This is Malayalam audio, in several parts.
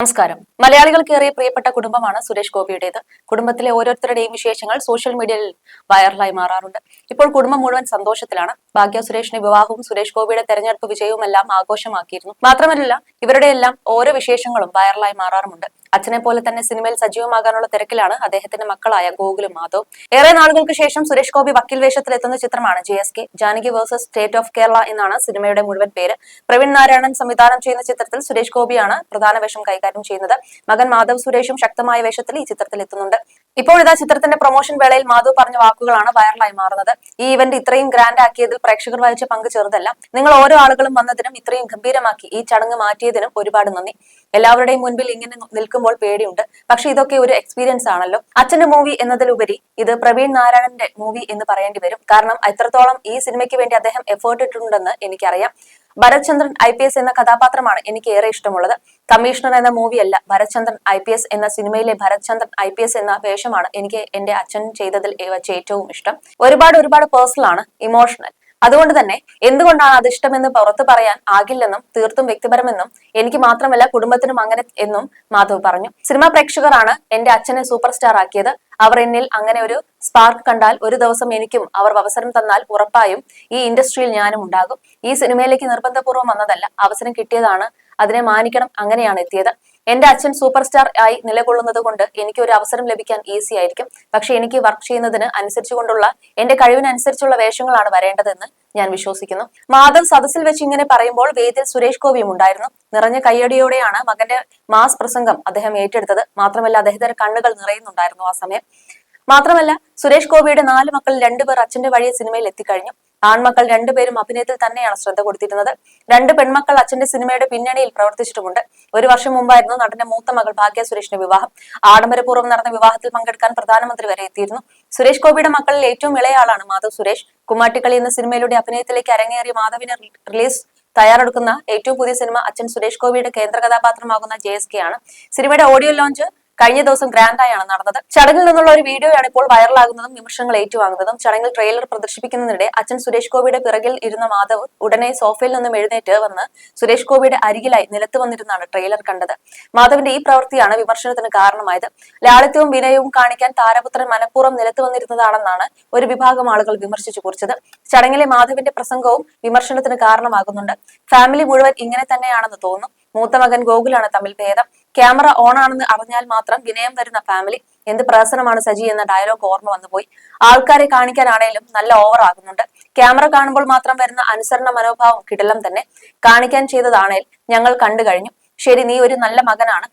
നമസ്കാരം. മലയാളികൾക്ക് ഏറെ പ്രിയപ്പെട്ട കുടുംബമാണ് സുരേഷ് ഗോപിയുടേത്. കുടുംബത്തിലെ ഓരോരുത്തരുടെയും വിശേഷങ്ങൾ സോഷ്യൽ മീഡിയയിൽ വൈറലായി മാറാറുണ്ട്. ഇപ്പോൾ കുടുംബം മുഴുവൻ സന്തോഷത്തിലാണ്. ഭാഗ്യ സുരേഷിന്റെ വിവാഹവും സുരേഷ് ഗോപിയുടെ തെരഞ്ഞെടുപ്പ് വിജയവും എല്ലാം ആഘോഷമാക്കിയിരുന്നു. മാത്രമല്ല ഇവരുടെ എല്ലാം ഓരോ വിശേഷങ്ങളും വൈറലായി മാറാറുമുണ്ട്. അച്ഛനെ പോലെ തന്നെ സിനിമയിൽ സജീവമാകാനുള്ള തിരക്കിലാണ് അദ്ദേഹത്തിന്റെ മക്കളായ ഗോകുലും മാധവ്. ഏറെ നാളുകൾക്ക് ശേഷം സുരേഷ് ഗോപി വക്കീൽ വേഷത്തിലെത്തുന്ന ചിത്രമാണ് J S K Janaki versus state of Kerala എന്നാണ് സിനിമയുടെ മുഴുവൻ പേര്. പ്രവീൺ നാരായണൻ സംവിധാനം ചെയ്യുന്ന ചിത്രത്തിൽ സുരേഷ് ഗോപിയാണ് പ്രധാന വേഷം കൈകാര്യം ചെയ്യുന്നത്. മകൻ മാധവ് സുരേഷും ശക്തമായ വേഷത്തിൽ ഈ ചിത്രത്തിൽ എത്തുന്നുണ്ട്. ഇപ്പോഴിതാ ചിത്രത്തിന്റെ പ്രൊമോഷൻ വേളയിൽ മാധവ് പറഞ്ഞ വാക്കുകളാണ് വൈറലായി മാറുന്നത്. ഈ ഇവന്റ് ഇത്രയും ഗ്രാൻഡ് ആക്കിയതിൽ പ്രേക്ഷകർ വഹിച്ച പങ്ക് ചെറുതല്ല. നിങ്ങൾ ഓരോ ആളുകളും വന്നതിനും ഇത്രയും ഗംഭീരമാക്കി ഈ ചടങ്ങ് മാറ്റിയതിനും ഒരുപാട് നന്ദി. എല്ലാവരുടെയും മുൻപിൽ ഇങ്ങനെ നിൽക്കുമ്പോൾ പേടിയുണ്ട്. പക്ഷെ ഇതൊക്കെ ഒരു എക്സ്പീരിയൻസ് ആണല്ലോ. അച്ഛന്റെ മൂവി എന്നതിലുപരി ഇത് പ്രവീൺ നാരായണന്റെ മൂവി എന്ന് പറയേണ്ടി വരും. കാരണം എത്രത്തോളം ഈ സിനിമയ്ക്ക് വേണ്ടി അദ്ദേഹം എഫേർട്ട് ഇട്ടിട്ടുണ്ടെന്ന് എനിക്കറിയാം. ഭരത്ചന്ദ്രൻ ഐ പി എസ് എന്ന കഥാപാത്രമാണ് എനിക്ക് ഏറെ ഇഷ്ടമുള്ളത്. കമ്മീഷണർ എന്ന മൂവിയല്ല ഭരചന്ദ്രൻ ഐ പി എസ് എന്ന സിനിമയിലെ ഭരചന്ദ്രൻ ഐ പി എസ് എന്ന വേഷമാണ് എനിക്ക് എന്റെ അച്ഛൻ ചെയ്തതിൽ വെച്ച് ഏറ്റവും ഇഷ്ടം. ഒരുപാട് ഒരുപാട് പേഴ്സണൽ ആണ് ഇമോഷണൽ അതുകൊണ്ട് തന്നെ എന്തുകൊണ്ടാണ് അത് ഇഷ്ടമെന്ന് പുറത്തു പറയാൻ ആകില്ലെന്നും തീർത്തും വ്യക്തിപരമെന്നും എനിക്ക് മാത്രമല്ല കുടുംബത്തിനും അങ്ങനെ എന്നും മാധവ് പറഞ്ഞു. സിനിമാ പ്രേക്ഷകരാണ് എന്റെ അച്ഛനെ സൂപ്പർ സ്റ്റാർ ആക്കിയത്. അവർ എന്നിൽ അങ്ങനെ ഒരു സ്പാർക്ക് കണ്ടാൽ ഒരു ദിവസം എനിക്കും അവർ അവസരം തന്നാൽ ഉറപ്പായും ഈ ഇൻഡസ്ട്രിയിൽ ഞാനും ഉണ്ടാകും. ഈ സിനിമയിലേക്ക് നിർബന്ധപൂർവം വന്നതല്ല അവസരം കിട്ടിയതാണ് അതിനെ മാനിക്കണം അങ്ങനെയാണ് എത്തിയത്. എന്റെ അച്ഛൻ സൂപ്പർ സ്റ്റാർ ആയി നിലകൊള്ളുന്നത് കൊണ്ട് എനിക്ക് ഒരു അവസരം ലഭിക്കാൻ ഈസി ആയിരിക്കും. പക്ഷെ എനിക്ക് വർക്ക് ചെയ്യുന്നതിന് അനുസരിച്ചുകൊണ്ടുള്ള എന്റെ കഴിവിനനുസരിച്ചുള്ള വേഷങ്ങളാണ് വരേണ്ടതെന്ന് ഞാൻ വിശ്വസിക്കുന്നു. മാധവ് സദസ്സിൽ വെച്ച് ഇങ്ങനെ പറയുമ്പോൾ വേദിയിൽ സുരേഷ് ഗോപിയും ഉണ്ടായിരുന്നു. നിറഞ്ഞ കയ്യടിയോടെയാണ് മകന്റെ മാസ് പ്രസംഗം അദ്ദേഹം ഏറ്റെടുത്തത്. മാത്രമല്ല അദ്ദേഹത്തിന്റെ കണ്ണുകൾ നിറയുന്നുണ്ടായിരുന്നു ആ സമയം. മാത്രമല്ല സുരേഷ് ഗോപിയുടെ നാല് മക്കളിൽ രണ്ടുപേർ അച്ഛന്റെ വഴിയെ സിനിമയിൽ എത്തിക്കഴിഞ്ഞു. ആൺമക്കൾ രണ്ടുപേരും അഭിനയത്തിൽ തന്നെയാണ് ശ്രദ്ധ കൊടുത്തിരുന്നത്. രണ്ട് പെൺമക്കൾ അച്ഛന്റെ സിനിമയുടെ പിന്നണിയിൽ പ്രവർത്തിച്ചിട്ടുമുണ്ട്. ഒരു വർഷം മുമ്പായിരുന്നു നടന്റെ മൂത്ത മകൾ ഭാഗ്യ സുരേഷിന്റെ വിവാഹം. ആഡംബരപൂർവം നടന്ന വിവാഹത്തിൽ പങ്കെടുക്കാൻ പ്രധാനമന്ത്രി വരെ എത്തിയിരുന്നു. സുരേഷ് ഗോപിയുടെ മക്കളിൽ ഏറ്റവും ഇളയ ആളാണ് മാധവ് സുരേഷ്. കുമ്മാട്ടിക്കളി എന്ന സിനിമയിലൂടെ അഭിനയത്തിലേക്ക് അരങ്ങേറിയ മാധവിനെ റിലീസ് തയ്യാറെടുക്കുന്ന ഏറ്റവും പുതിയ സിനിമ അച്ഛൻ സുരേഷ് ഗോപിയുടെ കേന്ദ്ര കഥാപാത്രമാകുന്ന ജെ എസ് കെ ആണ്. സിനിമയുടെ ഓഡിയോ ലോഞ്ച് കഴിഞ്ഞ ദിവസം ഗ്രാൻഡായാണ് നടന്നത്. ചടങ്ങിൽ നിന്നുള്ള ഒരു വീഡിയോയാണ് ഇപ്പോൾ വൈറലാകുന്നതും വിമർശങ്ങൾ ഏറ്റുവാങ്ങുന്നതും. ചടങ്ങിൽ ട്രെയിലർ പ്രദർശിപ്പിക്കുന്നതിനിടെ അച്ഛൻ സുരേഷ് ഗോപിയുടെ പിറകിൽ ഇരുന്ന മാധവ് ഉടനെ സോഫയിൽ നിന്നും എഴുന്നേറ്റ് വന്ന് സുരേഷ് ഗോപിയുടെ അരികിലായി നിലത്ത് വന്നിരുന്നാണ് ട്രെയിലർ കണ്ടത്. മാധവിന്റെ ഈ പ്രവൃത്തിയാണ് വിമർശനത്തിന് കാരണമായത്. ലാളിത്യവും വിനയവും കാണിക്കാൻ താരപുത്രൻ മനഃപൂർവം നിലത്ത് വന്നിരുന്നതാണെന്നാണ് ഒരു വിഭാഗം ആളുകൾ വിമർശിച്ചു കുറിച്ചത്. ചടങ്ങിലെ മാധവിന്റെ പ്രസംഗവും വിമർശനത്തിന് കാരണമാകുന്നുണ്ട്. ഫാമിലി മുഴുവൻ ഇങ്ങനെ തന്നെയാണെന്ന് തോന്നുന്നു. മൂത്ത മകൻ ഗോകുലാണ് തമ്മിൽ ഭേദം. ക്യാമറ ഓൺ ആണെന്ന് അറിഞ്ഞാൽ മാത്രം വിനയം വരുന്ന ഫാമിലി. എന്ത് പ്രഹസനമാണ് സജി എന്ന ഡയലോഗ് ഓർമ്മ വന്നുപോയി ആൾക്കാരെ കാണിക്കാനാണേലും നല്ല ഓവർ ആകുന്നുണ്ട്. ക്യാമറ കാണുമ്പോൾ മാത്രം വരുന്ന അനുസരണ മനോഭാവം കിടലം തന്നെ. കാണിക്കാൻ ചെയ്തതാണേൽ ഞങ്ങൾ കണ്ടു കഴിഞ്ഞു. ശരി നീ ഒരു നല്ല മകനാണ്.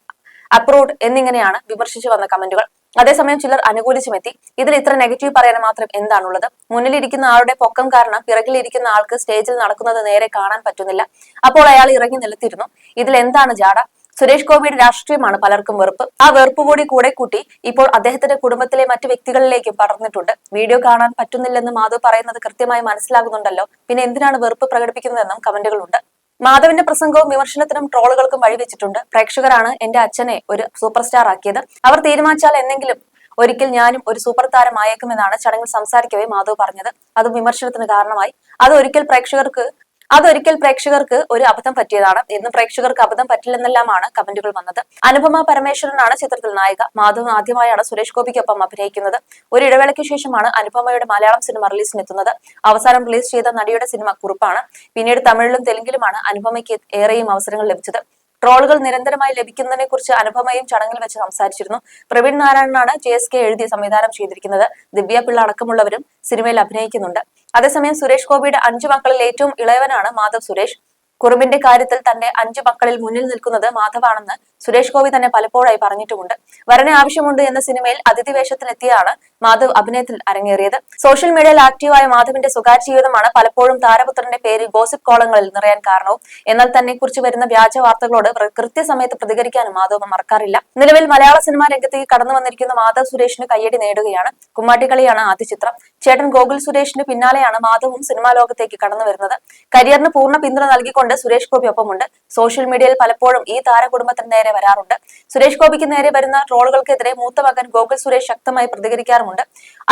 അപ്രൂവ്ഡ് എന്നിങ്ങനെയാണ് വിമർശിച്ചു വന്ന കമന്റുകൾ. അതേസമയം ചിലർ അനുകൂലിച്ചുമെത്തി. ഇതിൽ ഇത്ര നെഗറ്റീവ് പറയാൻ മാത്രം എന്താണുള്ളത്? മുന്നിലിരിക്കുന്ന ആളുടെ പൊക്കം കാരണം പിറകിലിരിക്കുന്ന ആൾക്ക് സ്റ്റേജിൽ നടക്കുന്നത് നേരെ കാണാൻ പറ്റുന്നില്ല. അപ്പോൾ അയാൾ ഇറങ്ങി നിലത്തിരുന്നു. ഇതിൽ എന്താണ് ജാട? സുരേഷ് ഗോപിയുടെ രാഷ്ട്രീയമാണ് പലർക്കും വെറുപ്പ്. ആ വെറുപ്പ് കൂടി കൂടെ കൂട്ടി ഇപ്പോൾ അദ്ദേഹത്തിന്റെ കുടുംബത്തിലെ മറ്റു വ്യക്തികളിലേക്കും പടർന്നിട്ടുണ്ട്. വീഡിയോ കാണാൻ പറ്റുന്നില്ലെന്ന് മാധവ് പറയുന്നത് കൃത്യമായി മനസ്സിലാകുന്നുണ്ടല്ലോ. പിന്നെ എന്തിനാണ് വെറുപ്പ് പ്രകടിപ്പിക്കുന്നതെന്നും കമന്റുകളുണ്ട്. മാധവിന്റെ പ്രസംഗവും വിമർശനത്തിനും ട്രോളുകൾക്കും വഴിവെച്ചിട്ടുണ്ട് പ്രേക്ഷകരാണ് എന്റെ അച്ഛനെ ഒരു സൂപ്പർ സ്റ്റാർ ആക്കിയത്. അവർ തീരുമാനിച്ചാൽ എന്തെങ്കിലും ഒരിക്കൽ ഞാനും ഒരു സൂപ്പർ താരമായേക്കുമെന്നാണ് ചടങ്ങിൽ സംസാരിക്കവേ മാധവ് പറഞ്ഞത്. അതും വിമർശനത്തിന് കാരണമായി. അത് ഒരിക്കൽ പ്രേക്ഷകർക്ക് അതൊരിക്കൽ പ്രേക്ഷകർക്ക് ഒരു അബദ്ധം പറ്റിയതാണ്. ഇന്ന് പ്രേക്ഷകർക്ക് അബദ്ധം പറ്റില്ലെന്നെല്ലാമാണ് കമന്റുകൾ വന്നത്. അനുപമ പരമേശ്വരനാണ് ചിത്രത്തിൽ നായിക. മാധവ് ആദ്യമായാണ് സുരേഷ് ഗോപിക്കൊപ്പം അഭിനയിക്കുന്നത്. ഒരു ഇടവേളയ്ക്ക് ശേഷമാണ് അനുപമയുടെ മലയാളം സിനിമ റിലീസിനെത്തുന്നത്. അവസാനം റിലീസ് ചെയ്ത നടിയുടെ സിനിമ കുറിപ്പാണ്. പിന്നീട് തമിഴിലും തെലുങ്കിലുമാണ് അനുപമയ്ക്ക് ഏറെയും അവസരങ്ങൾ ലഭിച്ചത്. ട്രോളുകൾ നിരന്തരമായി ലഭിക്കുന്നതിനെ കുറിച്ച് അനുപമയും ചടങ്ങിൽ വെച്ച് സംസാരിച്ചിരുന്നു. പ്രവീൺ നാരായണനാണ് ജെ എസ് കെ എഴുതി സംവിധാനം ചെയ്തിരിക്കുന്നത്. ദിവ്യ പിള്ള അടക്കമുള്ളവരും സിനിമയിൽ അഭിനയിക്കുന്നുണ്ട്. അതേസമയം സുരേഷ് ഗോപിയുടെ അഞ്ചു മക്കളിൽ ഏറ്റവും ഇളയവനാണ് മാധവ് സുരേഷ്. കുറുമ്പിന്റെ കാര്യത്തിൽ തന്റെ അഞ്ചു മക്കളിൽ മുന്നിൽ നിൽക്കുന്നത് മാധവാണെന്ന് സുരേഷ് ഗോപി തന്നെ പലപ്പോഴായി പറഞ്ഞിട്ടുമുണ്ട്. വരനെ ആവശ്യമുണ്ട് എന്ന സിനിമയിൽ അതിഥി വേഷത്തിലെത്തിയാണ് മാധവ് അഭിനയത്തിൽ അരങ്ങേറിയത്. സോഷ്യൽ മീഡിയയിൽ ആക്റ്റീവായ മാധവിന്റെ സ്വകാര്യ ജീവിതമാണ് പലപ്പോഴും താരപുത്രന്റെ പേരിൽ ഗോസിപ്പ് കോളങ്ങളിൽ നിറയാൻ കാരണവും. എന്നാൽ തന്നെ കുറിച്ച് വരുന്ന വ്യാജ വാർത്തകളോട് കൃത്യസമയത്ത് പ്രതികരിക്കാനും മാധവ് മറക്കാറില്ല. നിലവിൽ മലയാള സിനിമാ രംഗത്തേക്ക് കടന്നു വന്നിരിക്കുന്ന മാധവ് സുരേഷിന് കയ്യടി നേടുകയാണ് കുമ്മാട്ടിക്കളിയാണ് ആദ്യ ചിത്രം. ചേട്ടൻ ഗോകുൽ സുരേഷിന് പിന്നാലെയാണ് മാധവും സിനിമാ ലോകത്തേക്ക് കടന്നു വരുന്നത്. കരിയറിന് പൂർണ പിന്തുണ നൽകിക്കൊണ്ട് സുരേഷ് ഗോപി ഒപ്പമുണ്ട്. സോഷ്യൽ മീഡിയയിൽ പലപ്പോഴും ഈ താരകുടുംബത്തിന് നേരെ വരാറുണ്ട്. സുരേഷ് ഗോപിക്ക് നേരെ വരുന്ന ട്രോളുകൾക്കെതിരെ മൂത്ത മകൻ ഗോകുൽ സുരേഷ് ശക്തമായി പ്രതികരിക്കാറുമുണ്ട്.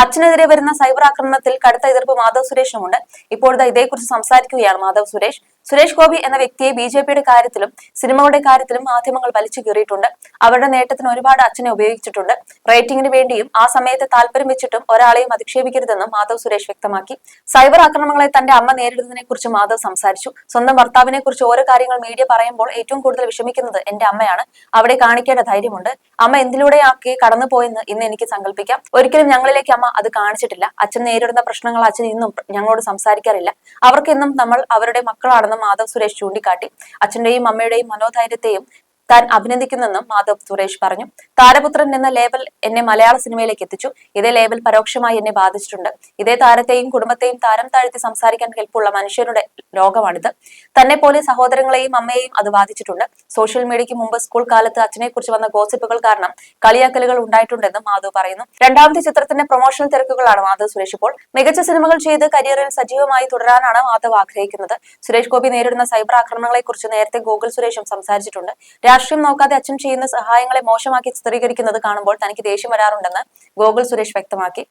അച്ഛനെതിരെ വരുന്ന സൈബർ ആക്രമണത്തിൽ കടുത്ത എതിർപ്പ് മാധവ് സുരേഷിനുമുണ്ട് ഇപ്പോഴത്തെ ഇതേക്കുറിച്ച് സംസാരിക്കുകയാണ് മാധവ് സുരേഷ്. സുരേഷ് ഗോപി എന്ന വ്യക്തിയെ ബി ജെ പിയുടെ കാര്യത്തിലും സിനിമകളുടെ കാര്യത്തിലും മാധ്യമങ്ങൾ വലിച്ചു കീറിയിട്ടുണ്ട്. അവരുടെ നേട്ടത്തിന് ഒരുപാട് അച്ഛനെ ഉപയോഗിച്ചിട്ടുണ്ട്. റേറ്റിംഗിന് വേണ്ടിയും ആ സമയത്ത് താല്പര്യം വെച്ചിട്ടും ഒരാളെയും അധിക്ഷേപിക്കരുതെന്നും മാധവ് സുരേഷ് വ്യക്തമാക്കി. സൈബർ ആക്രമണങ്ങളെ തന്റെ അമ്മ നേരിടുന്നതിനെ കുറിച്ച് മാധവ് സംസാരിച്ചു. സ്വന്തം ഭർത്താവിനെ കുറിച്ച് ഓരോ കാര്യങ്ങൾ മീഡിയ പറയുമ്പോൾ ഏറ്റവും കൂടുതൽ വിഷമിക്കുന്നത് എന്റെ അമ്മയാണ്. അവിടെ കാണിക്കേണ്ട ധൈര്യമുണ്ട്. അമ്മ എന്തിലൂടെയാക്കി കടന്നുപോയെന്ന് ഇന്ന് എനിക്ക് സങ്കല്പിക്കാം. ഒരിക്കലും ഞങ്ങളിലേക്ക് അമ്മ അത് കാണിച്ചിട്ടില്ല. അച്ഛൻ നേരിടുന്ന പ്രശ്നങ്ങൾ അച്ഛൻ ഇന്നും ഞങ്ങളോട് സംസാരിക്കാറില്ല. അവർക്കെന്നും നമ്മൾ അവരുടെ മക്കളാണെന്ന് മാധവ് സുരേഷ് ചൂണ്ടിക്കാട്ടി. അച്ഛന്റെയും അമ്മയുടെയും മനോധൈര്യത്തെയും താൻ അഭിനന്ദിക്കുന്നെന്നും മാധവ് സുരേഷ് പറഞ്ഞു. താരപുത്രൻ എന്ന ലേബൽ എന്നെ മലയാള സിനിമയിലേക്ക് എത്തിച്ചു. ഇതേ ലേബൽ പരോക്ഷമായി എന്നെ ബാധിച്ചിട്ടുണ്ട്. ഇതേ താരത്തെയും കുടുംബത്തെയും താരം താഴ്ത്തി സംസാരിക്കാൻ കെൽപ്പുള്ള മനുഷ്യരുടെ ലോകമാണിത്. തന്നെ പോലെ സഹോദരങ്ങളെയും അമ്മയെയും അത് ബാധിച്ചിട്ടുണ്ട്. സോഷ്യൽ മീഡിയയ്ക്ക് മുമ്പ് സ്കൂൾ കാലത്ത് അച്ഛനെ കുറിച്ച് വന്ന ഗോസിപ്പുകൾ കാരണം കളിയാക്കലുകൾ ഉണ്ടായിട്ടുണ്ടെന്നും മാധവ് പറയുന്നു. രണ്ടാമത്തെ ചിത്രത്തിന്റെ പ്രൊമോഷണൽ തിരക്കുകളാണ് മാധവ് സുരേഷ് ഇപ്പോൾ. മികച്ച സിനിമകൾ ചെയ്ത് കരിയറിൽ സജീവമായി തുടരാനാണ് മാധവ് ആഗ്രഹിക്കുന്നത്. സുരേഷ് ഗോപി നേരിടുന്ന സൈബർ ആക്രമണങ്ങളെ കുറിച്ച് നേരത്തെ ഗൂഗിൾ സുരേഷും സംസാരിച്ചിട്ടുണ്ട്. രാഷ്ട്രീയം നോക്കാതെ അച്ഛൻ ചെയ്യുന്ന സഹായങ്ങളെ മോശമാക്കി ചിത്രീകരിക്കുന്നത് കാണുമ്പോൾ തനിക്ക് ദേഷ്യം വരാറുണ്ടെന്ന് ഗോകുൽ സുരേഷ് വ്യക്തമാക്കി.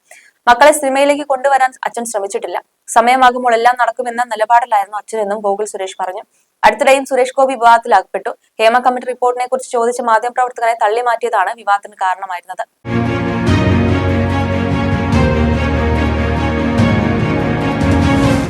മക്കളെ സിനിമയിലേക്ക് കൊണ്ടുവരാൻ അച്ഛൻ ശ്രമിച്ചിട്ടില്ല. സമയമാകുമ്പോൾ എല്ലാം നടക്കുമെന്ന നിലപാടിലായിരുന്നു അച്ഛനെന്നും ഗോകുൽ സുരേഷ് പറഞ്ഞു. അടുത്തിടെയും സുരേഷ് ഗോപി വിവാദത്തിൽ അകപ്പെട്ടു ഹേമ കമ്മിറ്റി റിപ്പോർട്ടിനെ കുറിച്ച് ചോദിച്ച മാധ്യമപ്രവർത്തകരെ തള്ളി മാറ്റിയതാണ് വിവാദത്തിന് കാരണമായിരുന്നത്.